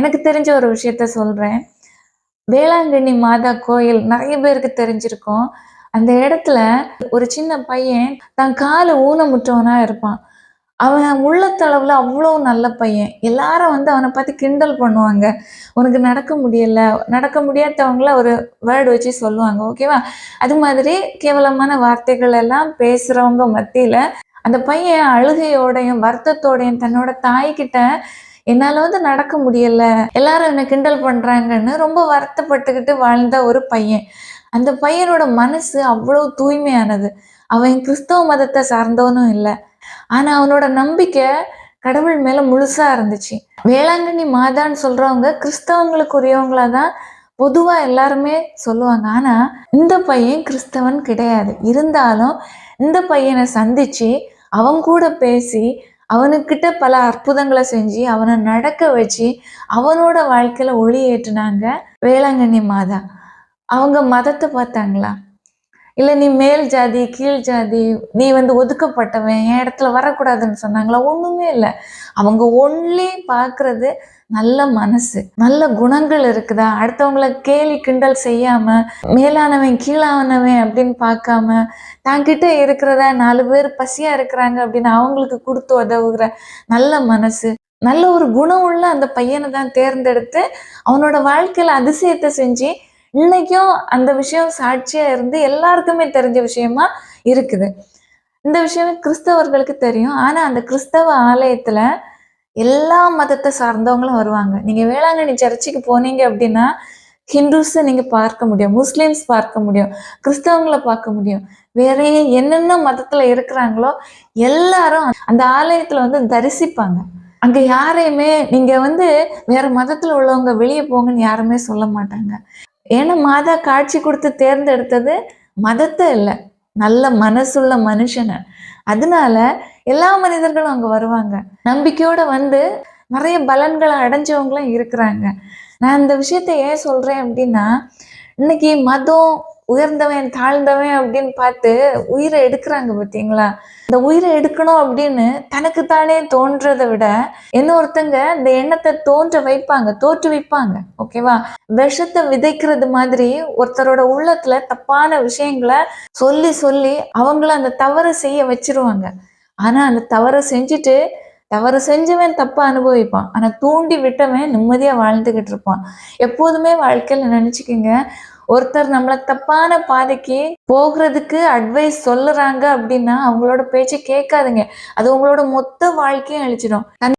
எனக்கு தெரிஞ்ச ஒரு விஷயத்த சொல்றேன். வேளாங்கண்ணி மாதா கோயில் நிறைய பேருக்கு தெரிஞ்சிருக்கும். அந்த இடத்துல ஒரு சின்ன பையன் தன் காலை ஊனமுற்றவனா இருப்பான். அவன் உள்ளத்தளவுல அவ்வளோ நல்ல பையன். எல்லாரும் வந்து அவனை பார்த்து கிண்டல் பண்ணுவாங்க. உனக்கு நடக்க முடியல. நடக்க முடியாதவங்கள ஒரு வேர்டு வச்சு சொல்லுவாங்க. ஓகேவா அது மாதிரி கேவலமான வார்த்தைகள் எல்லாம் பேசுறவங்க மத்தியில அந்த பையன் அழுகையோடையும் வருத்தத்தோடையும் தன்னோட தாய்கிட்ட என்னால வந்து நடக்க முடியல. எல்லாரும் என்னை கிண்டல் பண்றாங்கன்னு ரொம்ப வருத்தப்பட்டுக்கிட்டு வாழ்ந்த ஒரு பையன். அந்த பையனோட மனசு அவ்வளோ தூய்மையானது. அவன் கிறிஸ்தவ மதத்தை சார்ந்தவனும் இல்லை. ஆனா அவனோட நம்பிக்கை கடவுள் மேல முழுசா இருந்துச்சு. வேளாங்கண்ணி மாதான்னு சொல்றவங்க கிறிஸ்தவங்களுக்கு உரியவங்களா தான் பொதுவா எல்லாருமே சொல்லுவாங்க. ஆனா இந்த பையன் கிறிஸ்தவன் கிடையாது. இருந்தாலும் இந்த பையனை சந்திச்சு அவன் கூட பேசி அவனுக்கிட்ட பல அற்புதங்களை செஞ்சு அவனை நடக்க வச்சு அவனோட வாழ்க்கையில ஒளி ஏற்றுனாங்க வேளாங்கண்ணி மாதா. அவங்க மதத்தை பார்த்தாங்களா? இல்லை நீ மேல் ஜாதி கீழ் ஜாதி நீ வந்து ஒதுக்கப்பட்டவன் என் இடத்துல வரக்கூடாதுன்னு சொன்னாங்களா? ஒன்றுமே இல்லை. அவங்க ஒன்லி பார்க்குறது நல்ல மனசு நல்ல குணங்கள் இருக்குதா? அடுத்தவங்கள கேலி கிண்டல் செய்யாம மேலானவன் கீழானவன் அப்படின்னு பார்க்காம தாங்கிட்ட இருக்கிறத? நாலு பேர் பசியா இருக்கிறாங்க அப்படின்னு அவங்களுக்கு கொடுத்து உதவுகிற நல்ல மனசு நல்ல ஒரு குணம் உள்ள அந்த பையனை தான் தேர்ந்தெடுத்து அவனோட வாழ்க்கையில அதிசயத்தை செஞ்சு இன்னைக்கும் அந்த விஷயம் சாட்சியா இருந்து எல்லாருக்குமே தெரிஞ்ச விஷயமா இருக்குது. இந்த விஷயம் கிறிஸ்தவர்களுக்கு தெரியும். ஆனா அந்த கிறிஸ்தவ ஆலயத்துல எல்லா மதத்தை சார்ந்தவங்களும் வருவாங்க. நீங்க வேளாங்கண்ணி சர்ச்சுக்கு போனீங்க அப்படின்னா ஹிந்துஸை நீங்க பார்க்க முடியும் முஸ்லிம்ஸ் பார்க்க முடியும் கிறிஸ்தவங்களை பார்க்க முடியும். வேற என்னென்ன மதத்துல இருக்கிறாங்களோ எல்லாரும் அந்த ஆலயத்துல வந்து தரிசிப்பாங்க. அங்க யாரையுமே நீங்க வந்து வேற மதத்துல உள்ளவங்க வெளியே போங்கன்னு யாருமே சொல்ல மாட்டாங்க. ஏன்னா மாதா காட்சி கொடுத்து தேர்ந்தெடுத்தது மதத்தை இல்லை. நல்ல மனசுள்ள மனுஷனை. அதனால எல்லா மனிதர்களும் அங்கே வருவாங்க. நம்பிக்கையோட வந்து நிறைய பலன்களை அடைஞ்சவங்களும் இருக்கிறாங்க. நான் இந்த விஷயத்த ஏன் சொல்கிறேன் அப்படின்னா இன்னைக்கு மதம் உயர்ந்தவன் தாழ்ந்தவன் அப்படின்னு பார்த்து உயிரை எடுக்கிறாங்க பார்த்தீங்களா இந்த உயிரை எடுக்கணும் அப்படின்னு தனக்கு தானே தோன்றதை விட இன்னொருத்தங்க இந்த எண்ணத்தை தோன்ற வைப்பாங்க தோற்று வைப்பாங்க ஓகேவா விஷத்தை விதைக்கிறது மாதிரி ஒருத்தரோட உள்ளத்துல தப்பான விஷயங்களை சொல்லி சொல்லி அவங்கள அந்த தவறை செய்ய வச்சிருவாங்க. ஆனா அந்த தவறை செஞ்சுட்டு தவறு செஞ்சவன் தப்பா அனுபவிப்பான். ஆனா தூண்டி விட்டவன் நிம்மதியா வாழ்ந்துகிட்டு இருப்பான். எப்போதுமே வாழ்க்கையில நினைச்சுக்கோங்க ஒருத்தர் நம்மளை தப்பான பாதைக்கு போகிறதுக்கு அட்வைஸ் சொல்லுறாங்க அப்படின்னா அவங்களோட பேச்சை கேட்காதுங்க. அது உங்களோட மொத்த வாழ்க்கையும் அழிச்சிடும்.